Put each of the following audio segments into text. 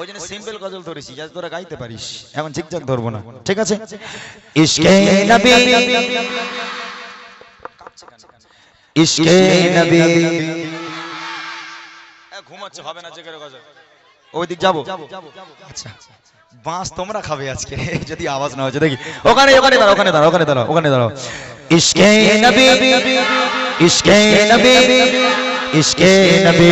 ওই জন্য সিম্পল গজল ধরেছি যাতে তোরা গাইতে পারিস। এখন ঠিকঠাক ধরবো না। ঠিক আছে? ইশকে নবী। ইশকে নবী। ঘুমাচ্ছে হবে না জেগে গজল। ওই দিক যাব আচ্ছা বাঁশ তোমরা খাবে আজকে যদি আওয়াজ না হচ্ছে। দেখি ওখানে ওখানে দাঁড়াও ওখানে দাঁড়াও ওখানে দাঁড়াও ওখানে দাঁড়াও। ইশকে নবী। ইশকে নবী। ইশকে নবী।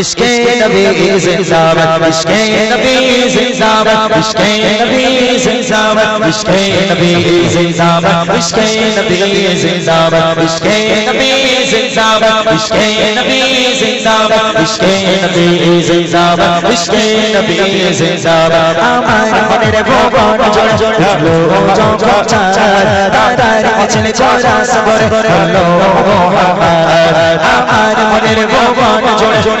ইশকে নবী জিন্দাবাদ, ইশকে নবী জিন্দাবাদ, ইশকে নবী জিন্দাবাদ, ইশকে নবী জিন্দাবাদ, ইশকে নবী জিন্দাবাদ, ইশকে নবী জিন্দাবাদ, ইশকে নবী জিন্দাবাদ, ইশকে নবী জিন্দাবাদ, ইশকে নবী জিন্দাবাদ। আমার মনের ভুবন জোড় জোড় হলো জগৎচার দাদার কাছে চড়া সবর হলো আমার মনের ভুবন জোড় জোড়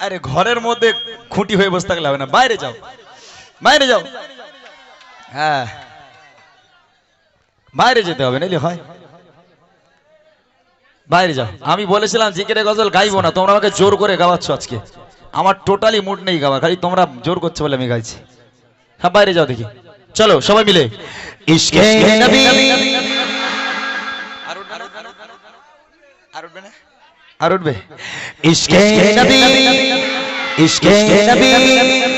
আরে ঘরের মধ্যে খুঁটি হয়ে বসে থাকলে হবে না বাইরে যাও বাইরে যাও। হ্যাঁ। বাইরে যেতে হবে নাইলে হয়? বাইরে যাও। আমি বলেছিলাম জিকেরে গজল গাইবো না, তোমরা আমাকে জোর করে গাওয়াচ্ছ আজকে। আমার টোটালি মুড নেই গাওয়া খালি তোমরা জোর করছ বলে আমি গাইছি। হ্যাঁ বাইরে যাও দেখি। চলো, সবাই মিলে। ইশকে নবী। আর উঠবে না? আর উঠবে। ইশকে নবী। ইশকে নবী।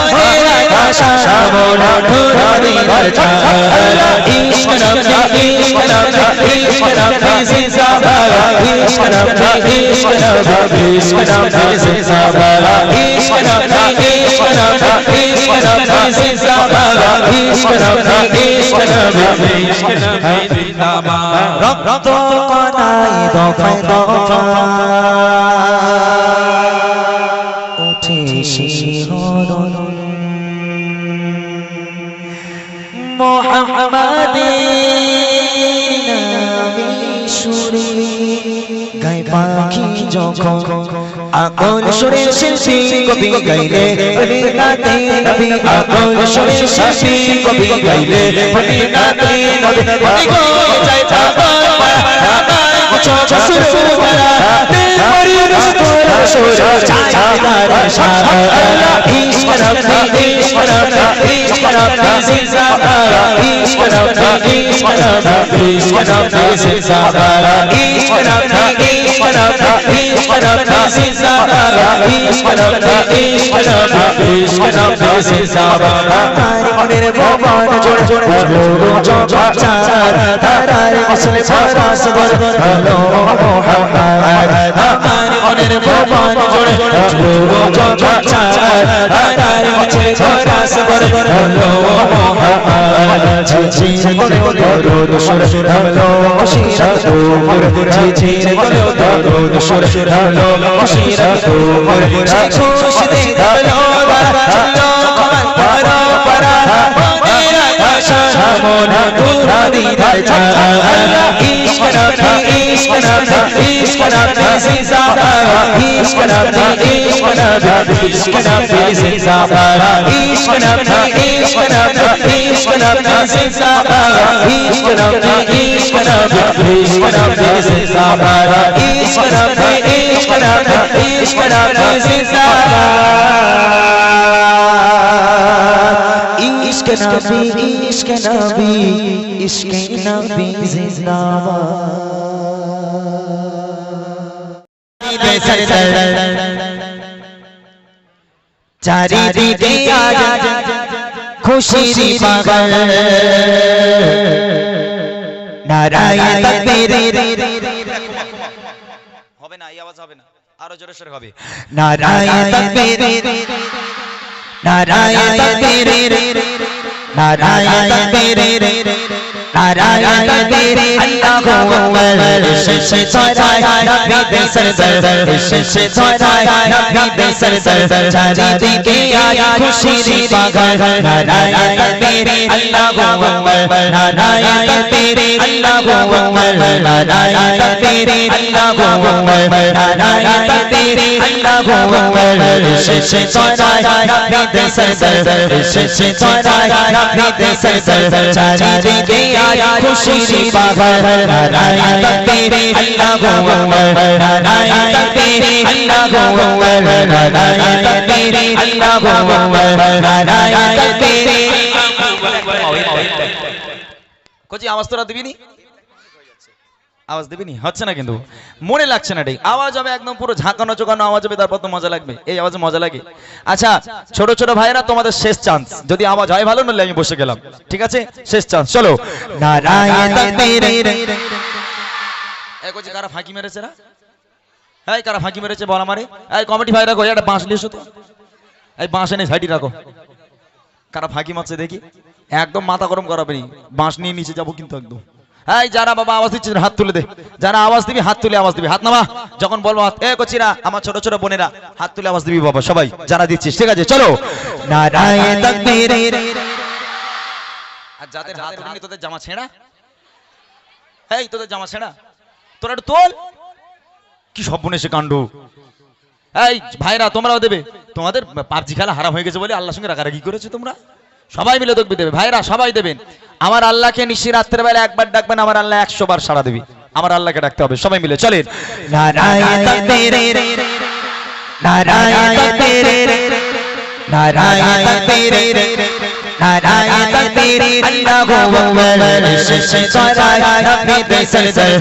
বড় ধরনের ছায়া ইশক নামে ইশক নামে ইশক নামে জিন্দাবালা ইশক নামে ইশক নামে ইশক উঠে শিহরণ মোহাম্মদের শিল্পী কবি গাইলে رسول چادر شاد عشق رب عشق رب عشق رب زندہ عشق رب عشق رب عشق رب زندہ عشق رب عشق رب عشق رب زندہ عشق رب عشق رب عشق رب দেশে যাবা মনের ভবন জোড় জোড় চার তারার আসলে সারা সবর হলো মোহাম্মদ মনের ভবন জোড় জোড় চার তারার আসলে সারা সবর হলো মোহাম্মদ ঝি ঝি করে দরুদ সুর সুর হলো আশিরাত উমর ঝি ঝি করে দরুদ সুর সুর হলো আশিরাত উমর ঝি খুশি দে হলো মন মদিনার ছায়া ইশক রাখে ইশক রাখে ইশক রাখে জিন্দাবাদ ইশক রাখে ইশক রাখে ইশক রাখে জিন্দাবাদ ইশক রাখে ইশক রাখে ইশক রাখে জিন্দাবাদ ইশক রাখে ইশক রাখে ইশক রাখে জিন্দাবাদ ইশক রাখে ইশক রাখে ইশক রাখে জিন্দাবাদ ইশক নবী ইশক নবী ইশক নবী জিন্দাবাদ চারিদিকে আজ খুশির পাগল নারায়ণ তকবীর হবে না এই আওয়াজ হবে না। আরও জোরে সোরে হবে নারায়ণ তকবীর। নারায়ণ তকবীর নারায়ণ তকবীর নারায়ণ তকবীর আল্লাহু আকবার শেষ ছড়ায় নবী দে সরদার শেষ ছড়ায় নবী দে সরদার চারিদিকে আজ খুশির পাগল নারায়ণ তকবীর আল্লাহু আকবার নারায়ণ তকবীর আল্লাহু আকবার নারায়ণ তকবীর আল্লাহু আকবার আল্লাহু আকবার শেষ ছড়ায় দে সরদার শেষ ছড়ায় নবী দে সরদার চারিদিকে আজ খুশির পাগল নারায়ণ তকবীর আল্লাহু আকবার নারায়ণ তকবীর আল্লাহু আকবার নারায়ণ তকবীর আল্লাহু আকবার নারায়ণ তকবীর কোচি আওয়াজ তোরা দিবিনি আওয়াজ দিবিনি? হচ্ছে না কিন্তু। মনে লাগছে না ঠিক আওয়াজ হবে একদম পুরো ঝাঁকানো চোখানো আওয়াজ হবে তারপর তো মজা লাগবে। এই আওয়াজে মজা লাগে। আচ্ছা ছোট ছোট ভাইরা তোমাদের শেষ চান্স যদি আওয়াজ হয় ভালো নাহলে আমি বসে গেলাম। ঠিক আছে? শেষ চান্স চলো। কারা ফাঁকি মেরেছে না এই কারা ফাঁকি মেরেছে বল আমারে। এই কমিটি ভাই রাখো একটা বাঁশ নিয়ে এসো তো? এই বাঁশ এনে সাইডে রাখো। কারা ফাঁকি মারছে দেখি? একদম মাথা গরম করাবে নি বাঁশ নিয়ে নিচে যাব কিন্তু একদম। এই যারা বাবা, আওয়াজ দিচ্ছে, হাত তুলে দে। যারা আওয়াজ দিবি, হাত তুলে আওয়াজ দিবি। হাত নামা। যখন বলব, হাত এ কচিরা, আমার ছোট ছোট বোনেরা, হাত তুলে আওয়াজ দিবি বাবা, সবাই যারা দিচ্ছিস। ঠিক আছে, চলো। আর যাদের হাত উঠেনি তোদের জামা ছেঁড়া? এই, তোদের জামা ছেঁড়া? তোরা একটু তোল। কি সব সে কাণ্ড। এই, ভাইরা, তোমরাও দেবে। তোমাদের পাবজি খেলা হারাম হয়ে গেছে বলে আল্লাহর সঙ্গে রাগারাগি করেছ তোমরা? সবাই মিলে দেখবে দেবে। ভাইরা সবাই দেবেন। আমার আল্লাহকে নিশি রাত্রের বেলা একবার ডাকবেন আমার আল্লাহ একশো বার সারা দেবে। আমার আল্লাহকে ডাকতে হবে সবাই মিলে। চলেন। নারায়ণ নারায়ণ নারায় তকবীর আল্লাহু আকবার শশি ছড়ায় নবী দেসর সর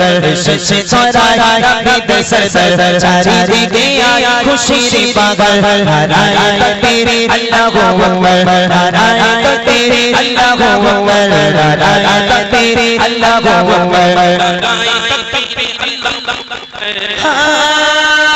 শশি ছড়ায় নবী দেসর সর চারিদিকে আয় খুশির পাগল নারায় তকবীর আল্লাহু আকবার নারায় তকবীর আল্লাহু আকবার নারায় তকবীর আল্লাহু আকবার নারায় তকবীর আল্লাহু আকবার হ্যাঁ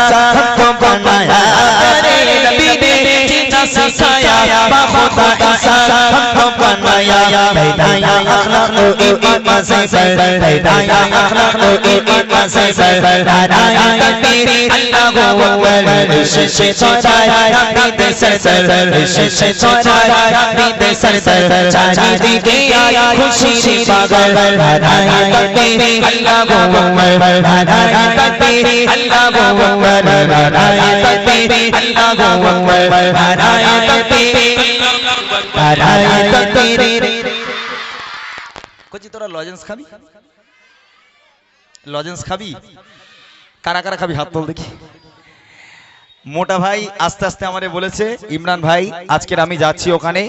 खुदा इंसान हमको बनाया प्यारे नबी ने जीना सिखाया खुदा इंसान हमको बनाया हिदाया अखलाक খুশি পাগল রাধায় কবি আল্লাহ গোমর রাধায় কবি আল্লাহ গোমর রাধায় কবি আল্লাহ গোমর রাধায় কবি আল্লাহ গোমর রাধায় কবি করছি তোরা লজেন্স খাবি? লজেন্স খাবি? কারা কারা খাবি? হাত তোল দেখি। মোটা ভাই আস্তে আস্তে আমারে বলেছে, ইমরান ভাই, আজকের আমি যাচ্ছি ওখানে।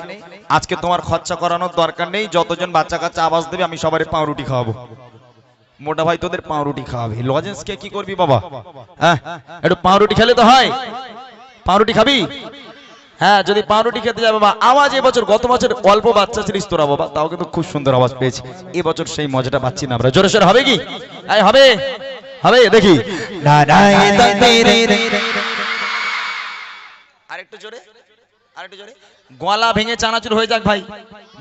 আজকে তোমার খরচা করানোর দরকার নেই, যতজন বাচ্চা কাচ্চা আবাস দেবে, আমি সবারই পাউরুটি খাওয়াবো। মোটা ভাই, তোদের পাউরুটি খাওয়াবে। লজেন্সকে কি করবি বাবা? হ্যাঁ একটু পাউরুটি খেলে তো হয়। পাউরুটি খাবি? হ্যাঁ যদি পাউরুটি খেতে যাবে বাবা আওয়াজ এবছর গত বছর অল্প বাচ্চা ছিলিস তোরা বাবা তাও কিন্তু খুব সুন্দর আওয়াজ পেয়েছি এবছর সেই মজাটা পাচ্ছি না আমরা জোরে সোরে হবে কি হবে হবে দেখি আরেকটু জোরে আরেকটু জোরে গলা ভেঙে চানাচুর হয়ে যাক ভাই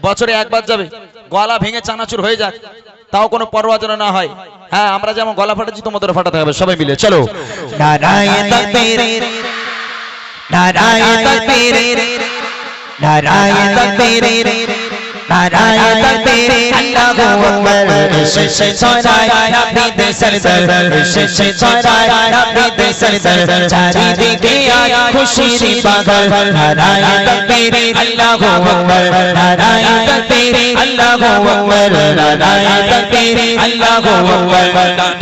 বছরে একবার যাবে গলা ভেঙে চানাচুর হয়ে যাক তাও কোনো পরোয়া যেন না হয় হ্যাঁ আমরা যেমন গলা ফাটাচ্ছি তোমাদের ফাটাতে হবে সবাই মিলে চলো নারায়ণ তকবীর নারায়ণ তকবীর নারায়ণ তকবীর নারায়ণ তকবীর আল্লাহু আকবার শেষে ছড়ায় নবী দে সরদার শেষে ছড়ায় নবী দে সরদার চারিদিকে আয় খুশির বাদল নারায়ণ তকবীর আল্লাহু আকবার নারায়ণ তকবীর আল্লাহু আকবার নারায়ণ তকবীর আল্লাহু আকবার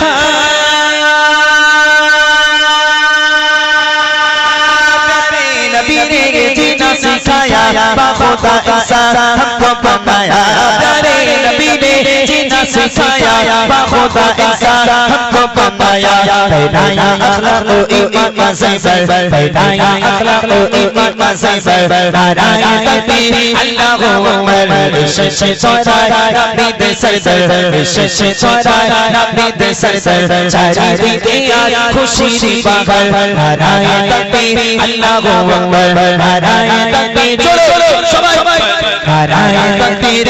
नबी जीना खुदा ईसा हमको बनाया प्यारे नबी ने जीना सिखाया खुदा ईसा हमको बनाया पैदाया अखलाक ओ ईमान से बर पैदाया अखलाक ओ ईमान से बर नारायण करते अल्लाह अकबर विशेष सोचा नबी दे सर सर विशेष सोचा नबी दे सर सर चारी दिया खुशी बाबर नारायण करते अल्लाह अकबर नारायण करते নারায়ণ তকবীর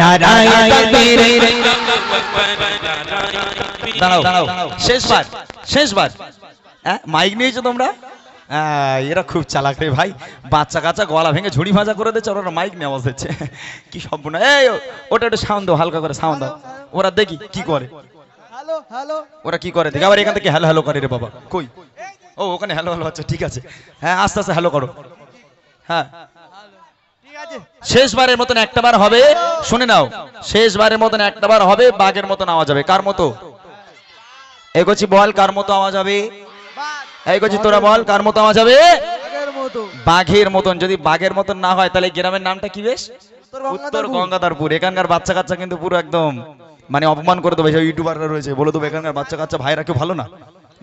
নারায়ণ তকবীর দাঁড়াও শেষবার। শেষবার হ্যাঁ, মাইক নিয়েছো তোমরা? হ্যাঁ, এরা খুব চালাক রে ভাই। বাচ্চা কাচ্চা গলা ভেঙে ঝুড়ি ভাজা করে দিচ্ছে ওরা মাইক নিয়ে আওয়াজ দিচ্ছে। কি সম্পূর্ণ এই ওটা একটু সাউন্ড দাও হালকা করে সাউন্ড দাও। ওরা দেখি কি করে। ওরা কি করে? দেখি আবার এখান থেকে হ্যালো হ্যালো করে রে বাবা। কই? ও ওখানে হ্যালো হ্যালো আচ্ছা ঠিক আছে। হ্যাঁ আস্তে আস্তে হ্যালো করো। হ্যাঁ। শেষবারের মতন একটা বার হবে। শুনে নাও, শেষবারের মতন একটা বার হবে, বাঘের মতন আওয়াজ হবে। কার মতো? এগোছি বল, কার মতো আওয়াজ হবে? এগোছি তোরা বল, কার মতো আওয়াজ হবে? বাঘের মতন। যদি বাঘের মতন না হয়, তাহলে গ্রামের নামটা কি বেশ? উত্তর। গঙ্গাধারপুর। এখানকার বাচ্চা কাচ্চা কিন্তু পুরো একদম মানে অপমান করে দেবে। ইউটিউবাররা রয়েছে, বলে দেবো, এখানকার বাচ্চা কাচ্চা ভাইরা কেউ ভালো না।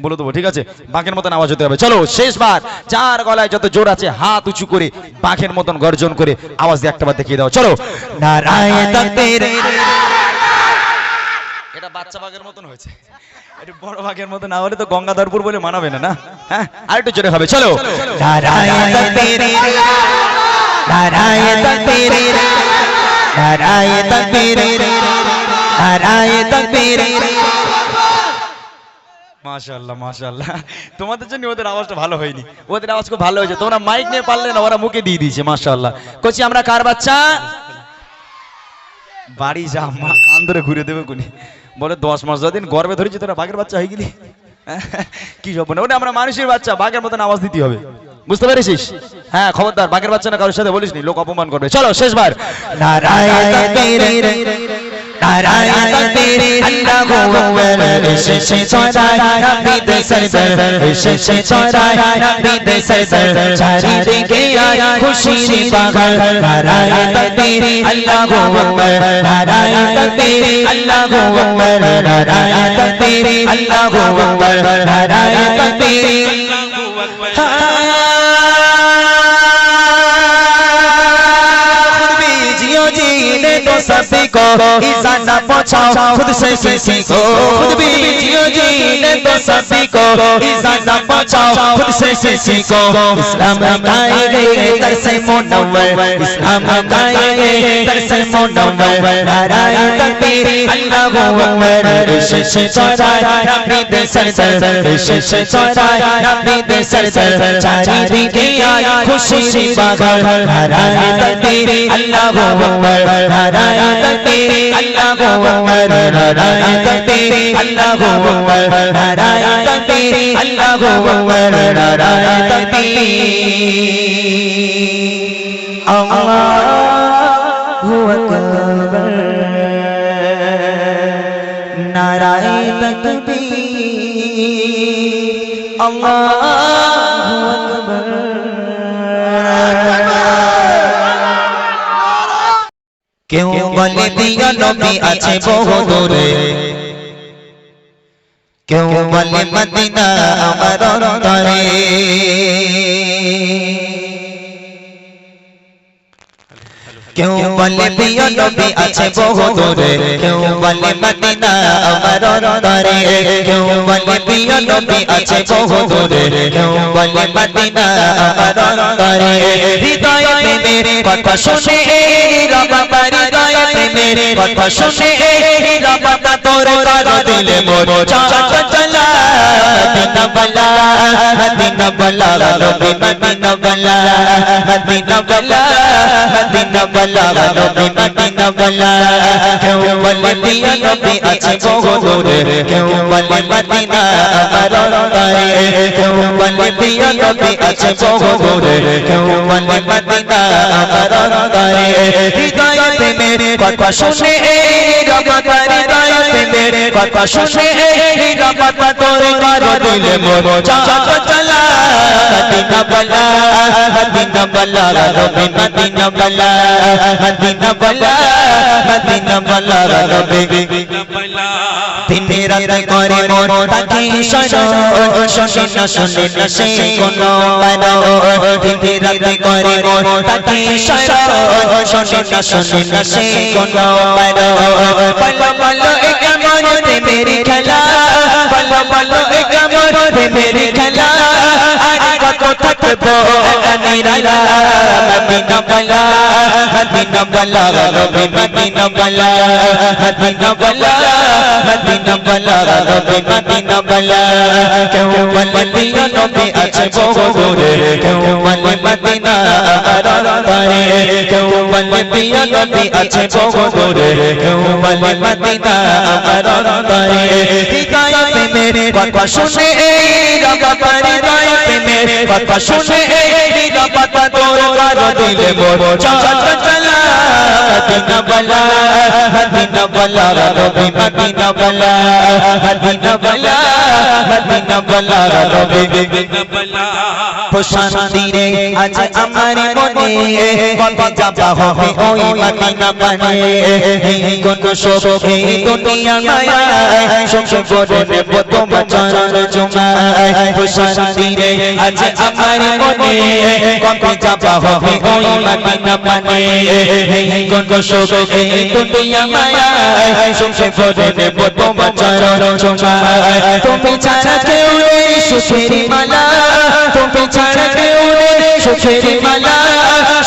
বলে দেবো, ঠিক আছে? বাঘের মতন আওয়াজ হতে হবে। চলো, শেষবার। যার গলায় যত জোর আছে, হাত উঁচু করে বাঘের মতন গর্জন করে আওয়াজ দিয়ে একটা বার দেখিয়ে দাও। চলো। এটা বাচ্চা বাঘের মতন হয়েছে। একটু বড় বাঘের মতো না হলে তো গঙ্গাধরপুর বলে মানাবে না না? হ্যাঁ? আর একটু জোরে হবে। চলো। নারায়ণ মাশাল্লাহ মাশাল্লাহ তোমাদের জন্য ওদের আওয়াজটা ভালো হয়নি। ওদের আওয়াজ খুব ভালো হয়েছে। তোমরা মাইক নিয়ে পারলে না, ওরা মুখে দিয়ে দিয়েছে মাশাল্লাহ কচি, আমরা কার বাচ্চা? বাড়ি যা, মা কান ধরে ঘুরে দেবে কোনি। বলে দশ মাস দিন গর্বে ধরেছি, তোরা বাঘের বাচ্চা হয়ে গেলি। কি সব না ওটা আমরা মানুষের বাচ্চা, বাঘের মতন আওয়াজ দিতে হবে। বুঝতে পেরেছিস? হ্যাঁ খবরদার, বাঘের বাচ্চা না কারোর সাথে বলিস নি, লোক অপমান করবে। চলো, শেষবার। নারায়ণ তারায় কবে আল্লাহ আকবার এসেছে ছড়ায় নবীদ সরবর এসেছে ছড়ায় নবীদ সরবর চারিদিকে আয় খুশির পাহাড় তারায় কবে আল্লাহ আকবার তারায় কবে আল্লাহ আকবার তারায় কবে আল্লাহ আকবার তারায় কবে सभी को ईजाना पहुंचाओ खुद से से सीखो खुद भी जियो जीने तो सभी को ईजाना पहुंचाओ खुद से से सीखो इस्लाम गाएंगे दर से मुनव्वर इस्लाम गाएंगे दर से मुनव्वर नारायण तकबीर अल्लाहु अकबर शश छोरा नबी दे सरदर शश छोरा नबी दे सरदर चारी दिखे आय खुशी सी बागर नारायण तकबीर अल्लाहु अकबर नारायण तकबीर अल्लाहु अकबर नारायण तकबीर अल्लाहु अकबर नारायण নারায়ণতে আল্লাহ আকবার নারায়ণতে আল্লাহু আকবার নারায়ণতে আল্লাহু আকবার কেউ বলে দিয়া নবী আছে বহু দূরে কেউ বলে মদিনা আমার অন্তরে। কেউ বলে প্রিয় নবী আছে বহু দূরে। কেউ বলে মদিনা আমার অন্তরে। কেউ বলে প্রিয় নবী আছে বহু দূরে। কেউ বলে মদিনা আমার অন্তরে। হৃদয় প্রেমের কথা শুনে রবাবা হৃদয় প্রেমের কথা শুনে রবাবা তোর কার দিলে মোর চাচা চলা মদিনা বলা মদিনা বলা নবী মদিনা বলা মদিনা বলা মদিনা বলা নবী মদিনা বলা কেউ বলে প্রিয় নবী আছে বহু কেউ বলে মদিনা আমার অন্তরে। কেউ বলে প্রিয় নবী আছে বহু কেউ বলে মদিনা আমার অন্তরে। হৃদয় কথা শুনে কথা শুনে মদিনা বলা মদিনা বলা। রাতে করে মন তাকে শোনো, শোনে না শোনে না সে কোনো বানো দিনে রাতে করে মন তাকে শোনো, শোনে না শোনে না সে কোনো বানো থাকব নিরালা মদিনা প্রেমের কথা শুনে রবাবা তোর কার দিলে মোর চাচা চলা মদিনা বলা মদিনা বলা রবি মদিনা বলা মদিনা বলা মদিনা বলা রবি প্রশান্তিরে আজ আমার মনে কবে যাবা হবে ওই মদিনা পানে কোন শোকে দুনিয়া মায়া শোক করে নেব তোমার চরণ জুমায় প্রশান্তিরে আজ আমার মনে কবে যাবা হবে ওই মদিনা পানে কোন শোকে দুনিয়া মায়া শোক করে নেব তোমার চরণ জুমায় তুমি ছাড়া কেউ নেই সুখের মালা তুমি ছাড়া কেউ নেই সুখের মালা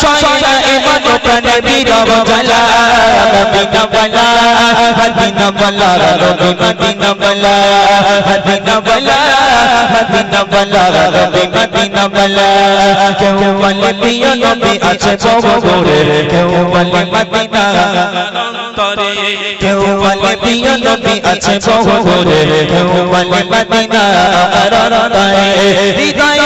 সয়া এমন প্রাণে বিরব জ্বালা মদিনা বলা মদিনা বলা রবি মদিনা বলা মদিনা বলা মদিনা বলা রবি মদিনা বলা কেউ বলে প্রিয় নবী আছে বহু কেউ বলে মদিনা। কেউ বলে প্রিয় নবী আছে বহু কেউ বলে মদিনা। হৃদয় প্রেমের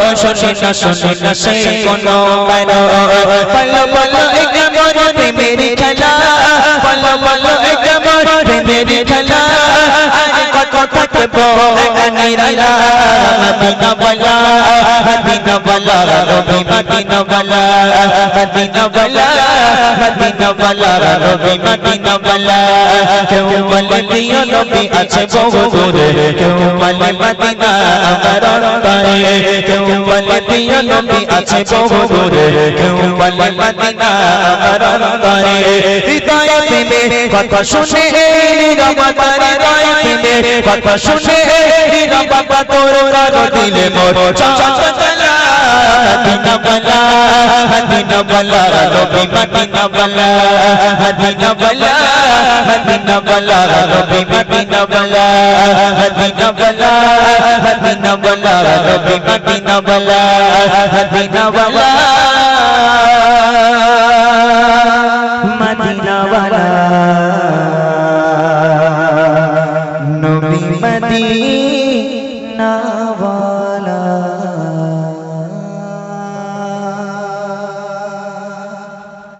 শোনে না শোনে না সে কোনো বারো বলো বলো এক মনে খেলা বলো বলো এক মনে খেলা আজ কত থাকব নিরালা মদিনা বলা মদিনা বলা রবি মদিনা বলা মদিনা বলা মদিনা বলা রবি মদিনা বলা। কেউ বলে, প্রিয় নবী আছে বহু দূরে, কেউ বলে, মদিনা আমার অন্তরে। কেউ বলে, প্রিয় নবী আছে বহু দূরে, কেউ বলে, মদিনা আমার অন্তরে। হৃদয় প্রেমে কথা শুনে রবাবা হৃদয় প্রেমে কথা শুনে রবাবা তোর কার দিলে মোর চাচা চলা মদিনা বলা মদিনা বলা রবি মদিনা বলা মদিনা বলা মদিনা বলা রবি মদিনা বলা মদিনা বলা মদিনা বলা রবি মদিনা বলা মদিনা বলা মদিনা বলা নবী মদিনা